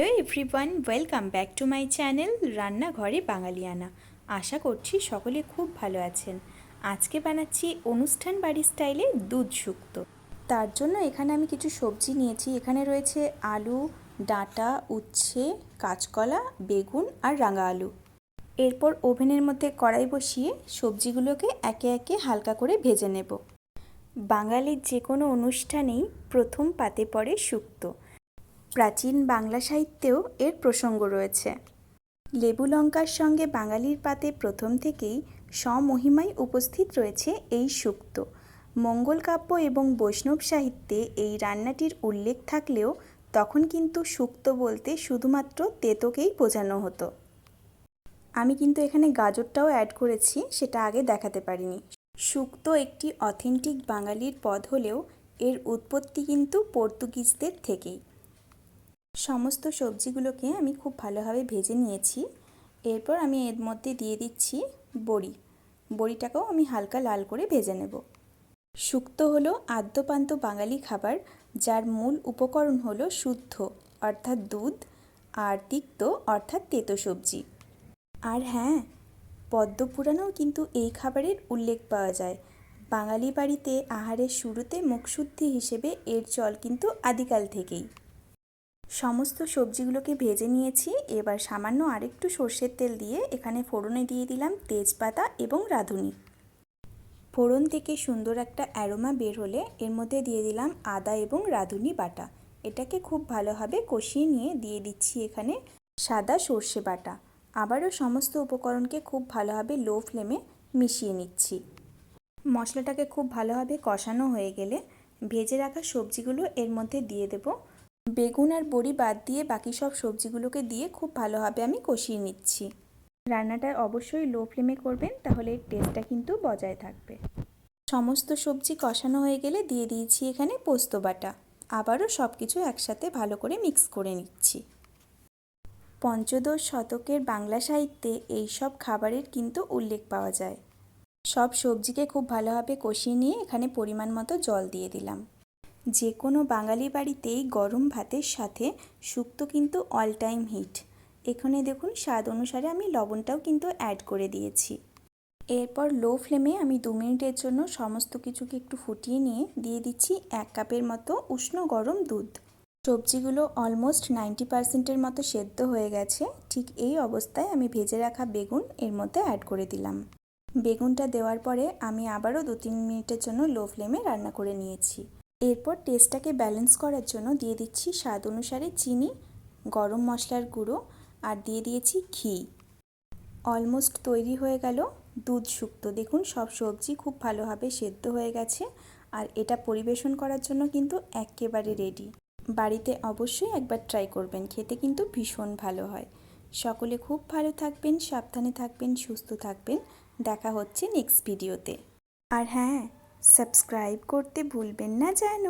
Hello everyone welcome back to my channel রান্নাঘরে বাঙালিয়ানা আশা করছি সকলে খুব ভালো আছেন। আজকে বানাচ্ছি অনুষ্ঠান বাড়ি স্টাইলে দুধ শুক্তো। তার জন্য এখানে আমি কিছু সবজি নিয়েছি। এখানে রয়েছে আলু, ডাঁটা, উচ্ছে, কাঁচকলা, বেগুন আর রাঙা আলু। এরপর ওভেনের মধ্যে কড়াই বসিয়ে সবজিগুলোকে একে একে হালকা করে ভেজে নেব। বাঙালির যে কোনো অনুষ্ঠানেই প্রথম পাতে পড়ে শুক্তো। প্রাচীন বাংলা সাহিত্যেও এর প্রসঙ্গ রয়েছে। লেবু লঙ্কার সঙ্গে বাঙালির পাতে প্রথম থেকেই স্বমহিমায় উপস্থিত রয়েছে এই সুক্ত। মঙ্গল কাব্য এবং বৈষ্ণব সাহিত্যে এই রান্নাটির উল্লেখ থাকলেও তখন কিন্তু সুক্ত বলতে শুধুমাত্র তেতোকেই বোঝানো হতো। আমি কিন্তু এখানে গাজরটাও অ্যাড করেছি, সেটা আগে দেখাতে পারিনি। সুক্ত একটি অথেন্টিক বাঙালির পদ হলেও এর উৎপত্তি কিন্তু পর্তুগিজদের থেকেই। সমস্ত সবজিগুলোকে আমি খুব ভালোভাবে ভেজে নিয়েছি। এরপর আমি এর মধ্যে দিয়ে দিচ্ছি বড়ি। বড়িটাকেও আমি হালকা লাল করে ভেজে নেব। শুক্তো হলো আদ্যপান্ত বাঙালি খাবার, যার মূল উপকরণ হলো শুদ্ধ, অর্থাৎ দুধ, আর তিক্ত, অর্থাৎ তেতো সবজি। আর হ্যাঁ পদ্মপুরাণেও কিন্তু এই খাবারের উল্লেখ পাওয়া যায়। বাঙালি বাড়িতে আহারের শুরুতে মুখশুদ্ধি হিসেবে এর চল কিন্তু আদিকাল থেকেই। সমস্ত সবজিগুলোকে ভেজে নিয়েছি। এবার সামান্য আরেকটু সর্ষের তেল দিয়ে এখানে ফোড়নে দিয়ে দিলাম তেজপাতা এবং রাঁধুনি। ফোড়ন থেকে সুন্দর একটা অ্যারোমা বের হলে এর মধ্যে দিয়ে দিলাম আদা এবং রাঁধুনি বাটা। এটাকে খুব ভালোভাবে কষিয়ে নিয়ে দিয়ে দিচ্ছি এখানে সাদা সর্ষে বাটা। আবারও সমস্ত উপকরণকে খুব ভালোভাবে লো ফ্লেমে মিশিয়ে নিচ্ছি। মশলাটাকে খুব ভালোভাবে কষানো হয়ে গেলে ভেজে রাখা সবজিগুলো এর মধ্যে দিয়ে দেবো। বেগুন আর বড়ি বাদ দিয়ে বাকি সব সবজিগুলোকে দিয়ে খুব ভালোভাবে আমি কষিয়ে নিচ্ছি। রান্নাটা অবশ্যই লো ফ্লেমে করবেন, তাহলে টেস্টটা কিন্তু বজায় থাকবে। সমস্ত সবজি কষানো হয়ে গেলে দিয়ে দিয়েছি এখানে পোস্ত বাটা। আবারও সব কিছু একসাথে ভালো করে মিক্স করে নিচ্ছি। পঞ্চদশ শতকের বাংলা সাহিত্যে এই সব খাবারের কিন্তু উল্লেখ পাওয়া যায়। সব সবজিকে খুব ভালোভাবে কষিয়ে নিয়ে এখানে পরিমাণ মতো জল দিয়ে দিলাম। যে কোনো বাঙালি বাড়িতেই গরম ভাতের সাথে শুক্তো কিন্তু অল টাইম হিট এখানে দেখুন, স্বাদ অনুসারে আমি লবণটাও কিন্তু অ্যাড করে দিয়েছি। এরপর লো ফ্লেমে আমি দু মিনিটের জন্য সমস্ত কিছুকে একটু ফুটিয়ে নিয়ে দিয়ে দিচ্ছি এক কাপের মতো উষ্ণ গরম দুধ। সবজিগুলো অলমোস্ট নাইনটি পার্সেন্টের মতো সেদ্ধ হয়ে গেছে। ঠিক এই অবস্থায় আমি ভেজে রাখা বেগুন এর মধ্যে অ্যাড করে দিলাম। বেগুনটা দেওয়ার পরে আমি আবারও দু তিন মিনিটের জন্য লো ফ্লেমে রান্না করে নিয়েছি। এরপর টেস্টটাকে ব্যালেন্স করার জন্য দিয়ে দিচ্ছি স্বাদ অনুসারে চিনি, গরম মশলার গুঁড়ো আর দিয়ে দিয়েছি ঘি। অলমোস্ট তৈরি হয়ে গেল, দুধ শুক্তো। দেখুন, সব সবজি খুব ভালোভাবে সেদ্ধ হয়ে গেছে আর এটা পরিবেশন করার জন্য কিন্তু একেবারে রেডি বাড়িতে অবশ্যই একবার ট্রাই করবেন, খেতে কিন্তু ভীষণ ভালো হয়। সকলে খুব ভালো থাকবেন, সাবধানে থাকবেন, সুস্থ থাকবেন। দেখা হচ্ছে নেক্সট ভিডিওতে আর হ্যাঁ সাবস্ক্রাইব করতে ভুলবেন না যেন